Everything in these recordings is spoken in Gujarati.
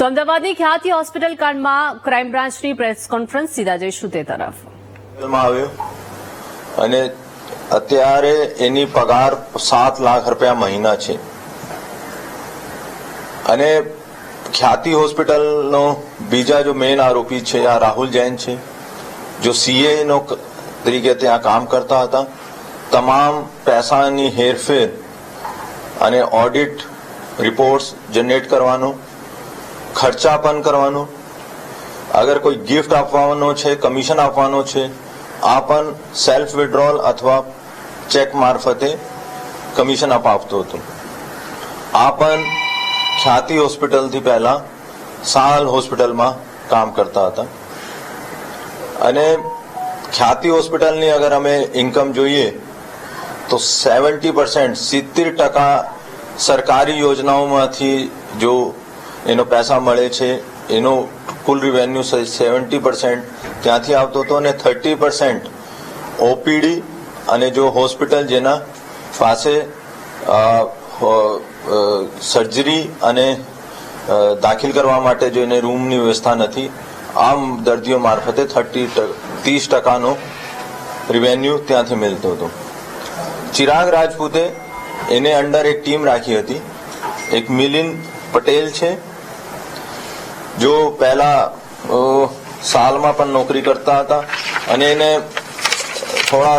તો અમદાવાદની ખ્યાતિ હોસ્પિટલ કાંડમાં ક્રાઇમ બ્રાન્ચની પ્રેસ કોન્ફરન્સ સીધા જઈશું તે તરફ આવ્યો અને અત્યારે એની પગાર સાત લાખ રૂપિયા મહિના છે. અને ખ્યાતિ હોસ્પિટલનો બીજા જો મેઇન આરોપી છે, આ રાહુલ જૈન છે, જો સીએ નો તરીકે ત્યાં કામ કરતા હતા, તમામ પૈસાની હેરફેર અને ઓડિટ રિપોર્ટ્સ જનરેટ કરવાનો ખર્ચા પણ કરવાનો, અગર કોઈ ગિફ્ટ આપવાનો છે કમિશન આપવાનો છે, આ પણ સેલ્ફ વિડ્રોલ અથવા ચેક મારફતે કમિશન અપાવતો હતો. આ પણ ખ્યાતિ હોસ્પિટલથી પહેલા સાલ હોસ્પિટલમાં કામ કરતા હતા. અને ખ્યાતિ હોસ્પિટલની અગર અમે ઇન્કમ જોઈએ, તો સેવન્ટી પર્સન્ટ સિત્તેર ટકા સરકારી યોજનાઓમાંથી જો એનો પૈસા મળે છે, એનો કુલ રિવેન્યુ સેવન્ટી પર્સન્ટ ત્યાંથી આવતો હતો અને થર્ટી પર્સન્ટ ઓપીડી અને જો હોસ્પિટલ જેના પાસે સર્જરી અને દાખલ કરવા માટે જો એને રૂમની વ્યવસ્થા નથી, આમ દર્દીઓ મારફતે થર્ટી ત્રીસ ટકાનો રિવેન્યુ ત્યાંથી મળતો હતો. ચિરાગ રાજપૂતે એને અંડર એક ટીમ રાખી હતી. એક મિલિન પટેલ છે. જો પહેલા સાલમાં પણ નોકરી કરતા હતા અને એને થોડા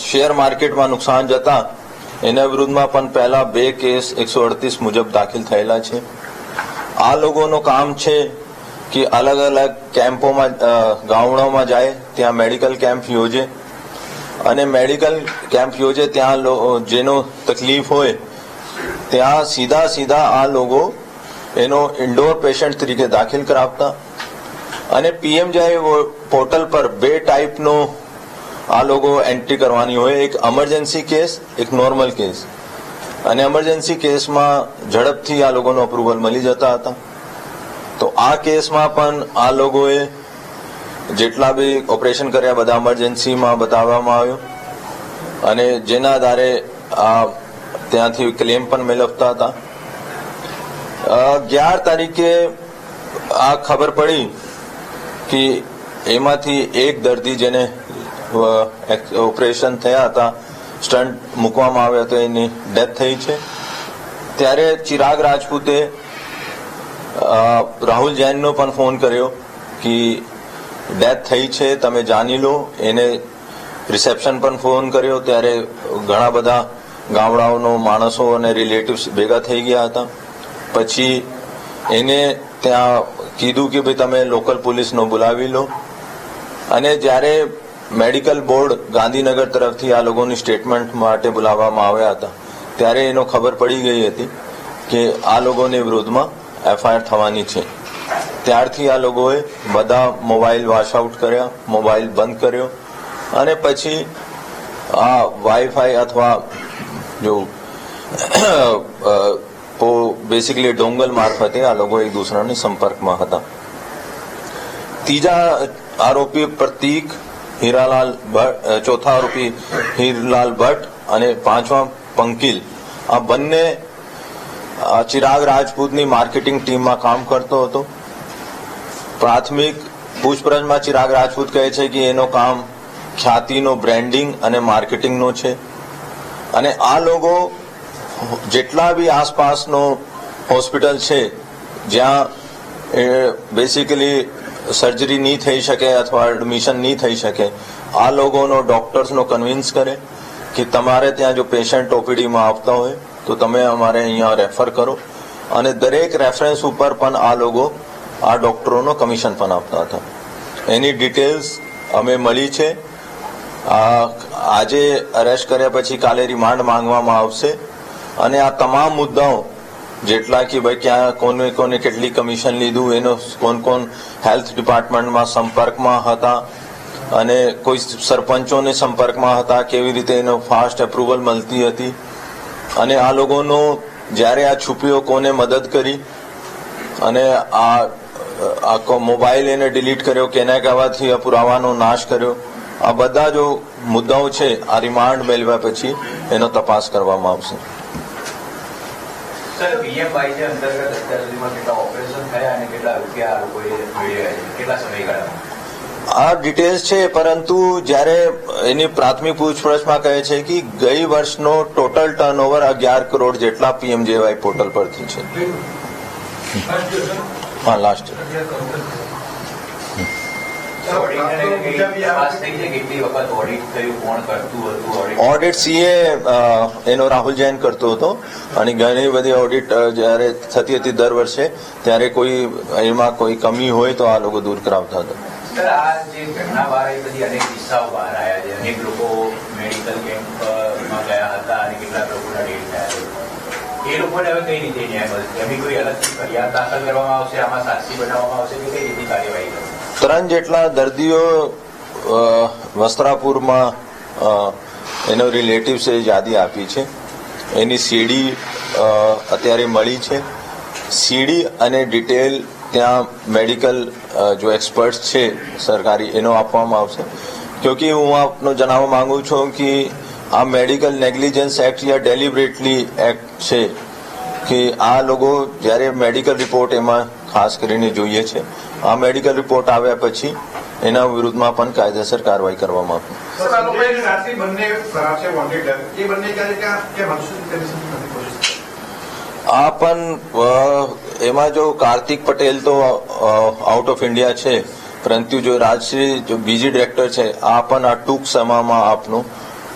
શેર માર્કેટમાં નુકસાન જતા એના વિરુદ્ધમાં પણ પહેલા બે કેસ એકસો અડતીસ મુજબ દાખલ થયેલા છે. આ લોકોનું કામ છે કે અલગ અલગ કેમ્પોમાં ગામડાઓમાં જાય, ત્યાં મેડિકલ કેમ્પ યોજે. અને મેડિકલ કેમ્પ યોજે ત્યાં જેનો તકલીફ હોય, ત્યાં સીધા સીધા આ લોકો એનો ઇન્ડોર પેશન્ટ તરીકે દાખલ કરાવતા. અને પીએમ જાય પોર્ટલ પર બે ટાઈપનો આ લોકો એન્ટ્રી કરવાની હોય. એક એમરજન્સી કેસ એક નોર્મલ કેસ અને એમરજન્સી કેસમાં ઝડપથી આ લોકોનો અપ્રુવલ મળી જતા હતા. તો આ કેસમાં પણ આ લોકોએ જેટલા બી ઓપરેશન કર્યા બધા એમરજન્સીમાં બતાવવામાં આવ્યો. અને જેના આધારે આ ત્યાંથી ક્લેમ પણ મેળવતા હતા. અગિયાર તારીખે આ ખબર પડી કે એમાંથી એક દર્દી જેને ઓપરેશન થયા હતા, સ્ટન્ટ મૂકવામાં આવ્યો હતો, એની ડેથ થઈ છે. ત્યારે ચિરાગ રાજપૂતે રાહુલ જૈનનો પણ ફોન કર્યો કે ડેથ થઈ છે, તમે જાણી લો. એને રિસેપ્શન પણ ફોન કર્યો. ત્યારે ઘણા બધા ગામડાઓનો માણસો અને રિલેટિવ્સ ભેગા થઈ ગયા હતા. પછી એને ત્યાં કીધું કે ભાઈ તમે લોકલ પોલીસનો બોલાવી લો. અને જ્યારે મેડિકલ બોર્ડ ગાંધીનગર તરફથી આ લોકોની સ્ટેટમેન્ટ માટે બોલાવવામાં આવ્યા હતા, ત્યારે એનો ખબર પડી ગઈ હતી કે આ લોકોની વિરોધમાં એફઆઈઆર થવાની છે. ત્યારથી આ લોકોએ બધા મોબાઈલ વોશ આઉટ કર્યા, મોબાઈલ બંધ કર્યો. અને પછી આ વાઈફાઈ અથવા જો બેસિકલી ડોંગલ મારફતે આ લોકો એક દૂસરાના સંપર્કમાં હતા. ત્રીજા આરોપી પ્રતીક હીરાલાલ ભટ્ટ ચોથા આરોપી હીરલાલ ભટ્ટ અને પાંચમા પંકિલ. આ બંને ચિરાગ રાજપૂતની માર્કેટિંગ ટીમમાં કામ કરતો હતો. પ્રાથમિક પૂછપરછમાં ચિરાગ રાજપૂત કહે છે કે એનો કામ ખ્યાતિનો બ્રેન્ડિંગ અને માર્કેટિંગનો છે. અને આ લોકો જેટલા બી આસપાસનો હોસ્પિટલ છે, જ્યાં બેસિકલી સર્જરી નહીં થઈ શકે અથવા એડમિશન નહીં થઈ શકે, આ લોકોનો ડોક્ટર્સનો કન્વિન્સ કરે કે તમારે ત્યાં જો પેશન્ટ ઓપીડીમાં આવતા હોય, તો તમે અમારે અહીંયા રેફર કરો. અને દરેક રેફરન્સ ઉપર પણ આ લોકો આ ડોક્ટરોનો કમિશન પણ આપતા હતા. એની ડિટેલ્સ અમે મળી છે. આજે અરેસ્ટ કર્યા પછી કાલે રિમાન્ડ માંગવામાં આવશે. અને આ તમામ મુદ્દાઓ, જેટલા કે ભાઈ ક્યાં કોને કોને કેટલી કમિશન લીધું, એનો કોણ કોણ હેલ્થ ડિપાર્ટમેન્ટમાં સંપર્કમાં હતા, અને કોઈ સરપંચોને સંપર્કમાં હતા, કેવી રીતે એનો ફાસ્ટ એપ્રુવલ મળતી હતી. અને આ લોકોનો જ્યારે આ છુપીઓ કોને મદદ કરી, અને આ, આખો મોબાઈલ એને ડિલીટ કર્યો, કેના કહેવાથી આ પુરાવાનો નાશ કર્યો, આ બધા જો મુદ્દાઓ છે, આ રિમાન્ડ મેળવ્યા પછી એનો તપાસ કરવામાં આવશે. સર પીએમ બાઈ છે અંતર્ગત અત્યાર સુધીમાં કેટલા ઓપરેશન થયા અને કેટલા રૂપિયા આ લોકોએ મેળવ્યા છે? કેટલા સમયગાળામાં આ ડિટેલ્સ છે પરંતુ જ્યારે એની પ્રાથમિક પૂછપરછમાં કહે છે કે ગઈ વર્ષનો ટોટલ ટર્નઓવર અગિયાર કરોડ જેટલા પીએમજેવાય પોર્ટલ પરથી છે. હા લાસ્ટ ઓડિટરે કઈ તપાસ થઈ છે કેટલી વખત ઓડિટ થયું કોણ કરતું હતું ઓડિટ ઓડિટ સીએ એનો રાહુલ જૈન કરતો હતો. અને ઘણી બધી ઓડિટ જ્યારે થતી હતી દર વર્ષે ત્યારે કોઈ એમાં કોઈ કમી હોય તો આ લોકો દૂર કરાવતા હતા. સર આ જે ઘટના બહાર આવી બધી અનેક કિસ્સાઓ બહાર આવ્યા છે. અનેક લોકો મેડિકલ કેમ્પમાં ગયા હતા અને કેટલાક લોકોના ડેટ થયા છે. એ લોકોને હવે કઈ રીતે ન્યાય મળશે? એમની કોઈ અલગથી ફરિયાદ દાખલ કરવામાં આવશે? આમાં સાક્ષી બનાવવામાં આવશે કે કઈ રીતે કાર્યવાહી ત્રણ જેટલા દર્દીઓ વસ્ત્રાપુરમાં એનો રિલેટિવ્સે યાદી આપી છે. એની સીડી અત્યારે મળી છે. સીડી અને ડિટેલ ત્યાં મેડિકલ જો એક્સપર્ટ્સ છે સરકારી, એનો આપવામાં આવશે. ક્યોંકि હું આપનો જણાવવા માંગુ છું કે આ મેડિકલ નેગ્લિજન્સ એક્ટ યા ડેલિબરેટલી એક્ટ છે, કે આ લોકો જ્યારે મેડિકલ રિપોર્ટ એમાં ખાસ કરીને જોઈએ છે આ મેડિકલ રિપોર્ટ આવ્યા પછી એના વિરુદ્ધમાં પણ કાયદેસર કાર્યવાહી કરવામાં આવી આ પણ એમાં જો કાર્તિક પટેલ તો આઉટ ઓફ ઇન્ડિયા છે. પરંતુ જો રાજશ્રી જો બીજી ડિરેક્ટર છે આ પણ આ ટૂંક સમયમાં આપનું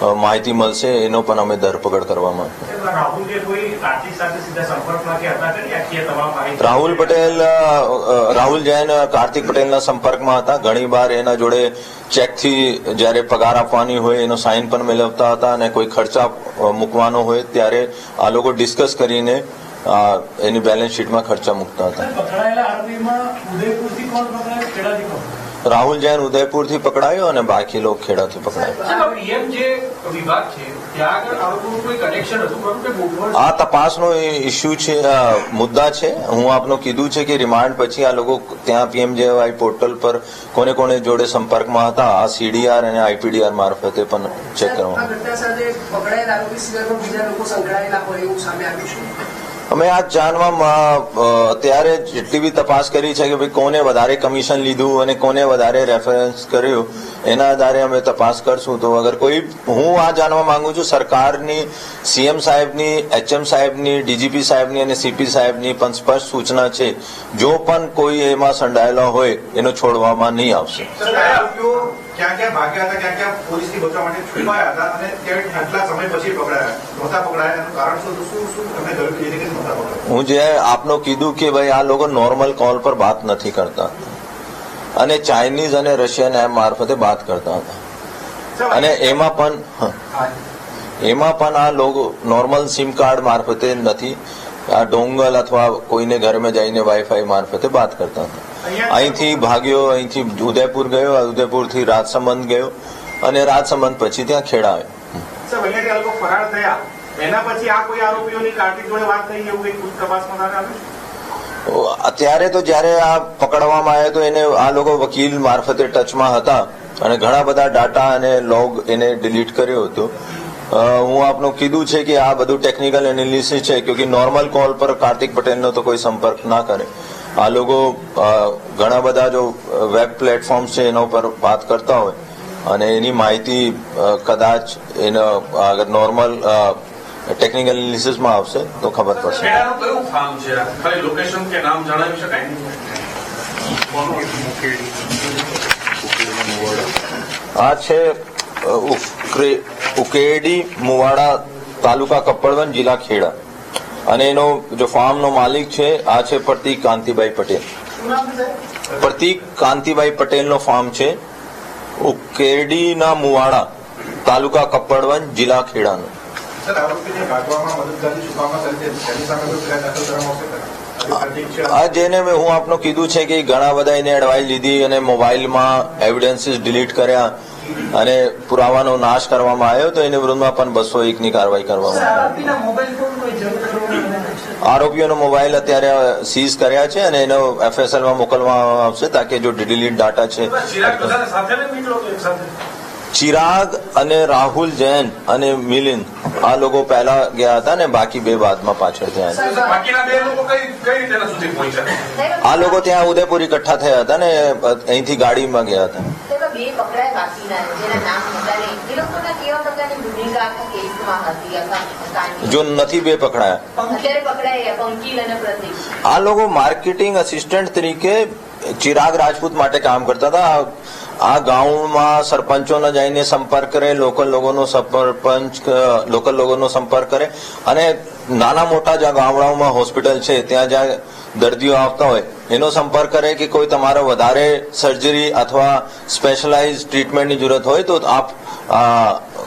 માહિતી મળશે એનો પણ અમે ધરપકડ કરવામાં રાહુલ પટેલ રાહુલ જૈન કાર્તિક પટેલના સંપર્કમાં હતા. ઘણી વાર એના જોડે ચેકથી જ્યારે પગાર આપવાની હોય એનો સાઇન પણ મેળવતા હતા અને કોઈ ખર્ચા મૂકવાનો હોય ત્યારે આ લોકો ડિસ્કસ કરીને એની બેલેન્સ શીટમાં ખર્ચા મૂકતા હતા. રાહુલ જૈન ઉદયપુરથી પકડાયો અને બાકી લોકો ખેડાથી પકડાયો. આ તપાસનો ઇસ્યુ છે મુદ્દા છે. હું આપનો કીધું છે કે રિમાન્ડ પછી આ લોકો ત્યાં પીએમજેવાય પોર્ટલ પર કોને કોને જોડે સંપર્કમાં હતા આ સીડીઆર અને આઈપીડીઆર મારફતે પણ ચેક કરવામાં અમે આ જાણવામાં અત્યારે જેટલી બી તપાસ કરી છે કે ભાઈ કોને વધારે કમિશન લીધું અને કોને વધારે રેફરન્સ કર્યું, એના આધારે અમે તપાસ કરશું. તો અગર કોઈ, હું આ જાણવા માંગુ છું, સરકારની સીએમ સાહેબની એચએમ સાહેબની ડીજીપી સાહેબની અને સીપી સાહેબની પણ સ્પષ્ટ સૂચના છે, જો પણ કોઈ એમાં સંડાયેલો હોય, એનો છોડવામાં નહીં આવશે. ક્યાં ક્યાં ભાગ્યા હતા ક્યાં ક્યાં પોલીસથી બચવા માટે છુપાયા હતા અને આટલા સમય પછી પકડાયા? નહોતા પકડાયા એનું કારણ શું શું શું તમે કહ્યું કે નહોતા પકડાયા? હું જે આપનો કીધું કે ભાઈ આ લોકો નોર્મલ કોલ પર વાત નથી કરતા. અને ચાઇનીઝ અને રશિયન એમ મારફતે વાત કરતા હતા. અને એમાં પણ એમાં પણ આ લોકો નોર્મલ સિમ કાર્ડ મારફતે નથી. આ ડોંગલ અથવા કોઈને ઘરમાં જઈને વાઈફાઈ મારફતે વાત કરતા હતા. અહીંથી ભાગ્યો અહીંથી ઉદયપુર ગયો ઉદયપુરથી રાજસમંદ ગયો અને રાજસમંદ પછી ત્યાં ખેડા આવ્યો? અત્યારે તો જ્યારે આ પકડવામાં આવ્યો તો એને આ લોકો વકીલ મારફતે ટચમાં હતા અને ઘણા બધા ડાટા અને લોગ એને ડિલીટ કર્યો હતો. હું આપનું કીધું છે કે આ બધું ટેકનિકલ એનાલિસિસ છે કે નોર્મલ કોલ પર કાર્તિક પટેલનો તો કોઈ સંપર્ક ના કરે. આ લોકો ઘણા બધા જો વેબ પ્લેટફોર્મ્સ છે એના ઉપર વાત કરતા હોય. અને એની માહિતી કદાચ એનો નોર્મલ ટેકનિકલ એનાલિસિસમાં આવશે તો ખબર પડશે. કયું ફાર્મ છે? ખાલી લોકેશન કે નામ જણાવી શકાય? આ છે અ, ઉકેડી મુવાડા તાલુકા કપ્પડવન જિલ્લા ખેડા. અને એનો જો ફાર્મનો માલિક છે આ છે પ્રતિક કાંતિભાઈ પટેલ. પ્રતિક કાંતિભાઈ પટેલનો ફાર્મ છે કેરડીના મુવાડા તાલુકા કપ્પડવન જિલ્લા ખેડાનો. આ જેને મેં હું આપનો કીધું છે કે ઘણા બધા એને એડવાઇસ લીધી અને મોબાઈલમાં એવિડન્સીસ ડિલીટ કર્યા અને પુરાવાનો નાશ કરવામાં આવ્યો તો એની વિરુદ્ધમાં પણ બસો એકની કાર્યવાહી કરવામાં આવી આરોપીના મોબાઈલ ફોન કોઈ જપ્ત કરવાનો છે આરોપીઓનો મોબાઈલ અત્યારે સીઝ કર્યા છે અને એનો એફએસએલમાં મોકલવામાં આવશે તાકે જો ડિલીટ ડાટા છે. ચિરાગ અને રાહુલ જૈન અને મિલિંદ આ લોકો પહેલા ગયા હતા ને બાકી બે બાદમાં પાછળ થયા છે. બાકીના બે લોકો કઈ કઈ રીતે એના સુધી પહોંચ્યા? આ લોકો ત્યાં ઉદયપુર ઇકઠ્ઠા થયા હતા ને અહીંથી ગાડીમાં ગયા હતા? જો નથી બે પકડાય. પંકિલ અને પ્રતિક. આ લોકો માર્કેટિંગ અસિસ્ટન્ટ તરીકે ચિરાગ રાજપૂત માટે કામ કરતા હતા. આ- ગામમાં સરપંચોને જઈને સંપર્ક કરે લોકલ લોકોનો સરપંચ લોકલ લોકોનો સંપર્ક કરે અને નાના મોટા જ્યાં ગામડાઓમાં હોસ્પિટલ છે ત્યાં જ્યાં દર્દીઓ આવતા હોય એનો સંપર્ક કરે કે કોઈ તમારે વધારે સર્જરી અથવા સ્પેશિયલાઇઝ ટ્રીટમેન્ટની જરૂરત હોય તો આપ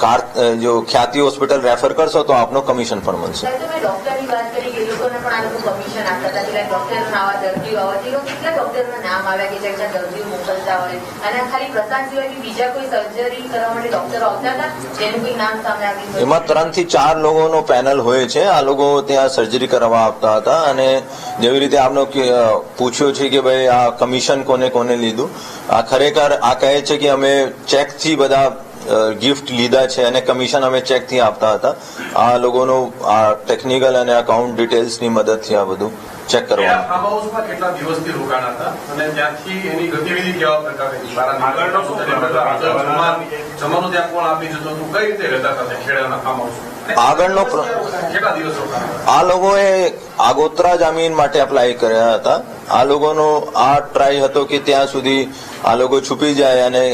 કાર જો ખ્યાતિ હોસ્પિટલ રેફર કરશો તો આપનો કમિશન પણ મળશે સાહેબ તમે ડોક્ટરની વાત કરી કે એ લોકોને પણ આ લોકો કમિશન આપતા હતા કેટલાક ડોક્ટરોના આવા દર્દીઓ આવે તે કેટલા ડોક્ટરના નામ આવ્યા કે જ્યાં દર્દીઓ મોકલતા હોય. અને ખાલી પ્રસાદ સિવાય કે બીજા કોઈ સર્જરી કરવા માટે ડોક્ટરો આવતા હતા? જેનું કોઈ નામ સામે આવ્યું એમાં ત્રણથી ચાર લોકોનો પેનલ હોય છે. આ લોકો ત્યાં સર્જરી કરવા આવતા હતા અને જેવી રીતે આપનો પૂછ્યો છે કે ભાઈ આ કમિશન કોને કોને લીધું? આ ખરેખર આ કહે છે કે અમે ચેકથી બધા ગિફ્ટ લીધા છે અને કમિશન અમે ચેકથી આપતા હતા. આ લોકોનું આ ટેકનિકલ અને અકાઉન્ટ ડિટેલ્સની મદદથી આ બધું ચેક કરવાનું. કેટલા દિવસથી રોકાણ હતા અને ત્યાંથી એની ગતિવિધિ કેવા પ્રકારની બારા આગળનો આ લોકોએ આગોતરા જામીન માટે અપ્લાય કર્યા હતા. આ લોકોનો આ ટ્રાય હતો કે ત્યાં સુધી આ લોકો છુપી જાય અને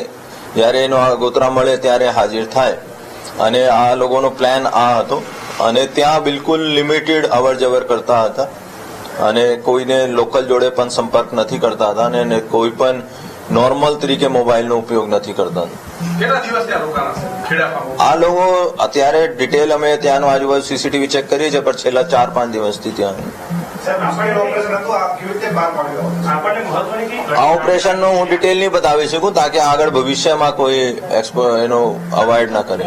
જ્યારે એનો આગોતરા મળે ત્યારે હાજર થાય. અને આ લોકોનો પ્લાન આ હતો. અને ત્યાં બિલકુલ લિમિટેડ અવર જવર કરતા હતા. અને કોઈને લોકલ જોડે પણ સંપર્ક નથી કરતા હતા અને કોઈ પણ નોર્મલ તરીકે મોબાઈલનો ઉપયોગ નથી કરતા આ લોકો અત્યારે ડિટેલ અમે ત્યાંનો આજુબાજુ સીસીટીવી ચેક કરીએ છીએ પણ છેલ્લા ચાર પાંચ દિવસથી ત્યાં. આપણને ઓપરેશનનું આ આ હું ડિટેલ નહીં બતાવી શકું તાકે આગળ ભવિષ્યમાં કોઈ એક્સપો એનો અવોઇડ ના કરે.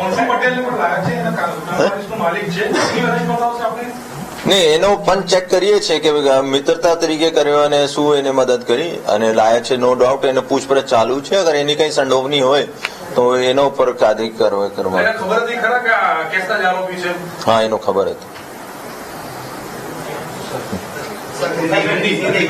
નહીં એનો પણ ચેક કરીએ છીએ કે મિત્રતા તરીકે કર્યો અને શું એને મદદ કરી અને લાયક છે નો ડાઉટ એને પૂછપરછ ચાલુ છે. અગર એની કઈ સંડોવણી હોય તો એના ઉપર કાદી કરવા કરવા ખબર હતી ખરા કે આ કેસના જ આરોપી છે? હા એનો ખબર હતી. Sacrificio de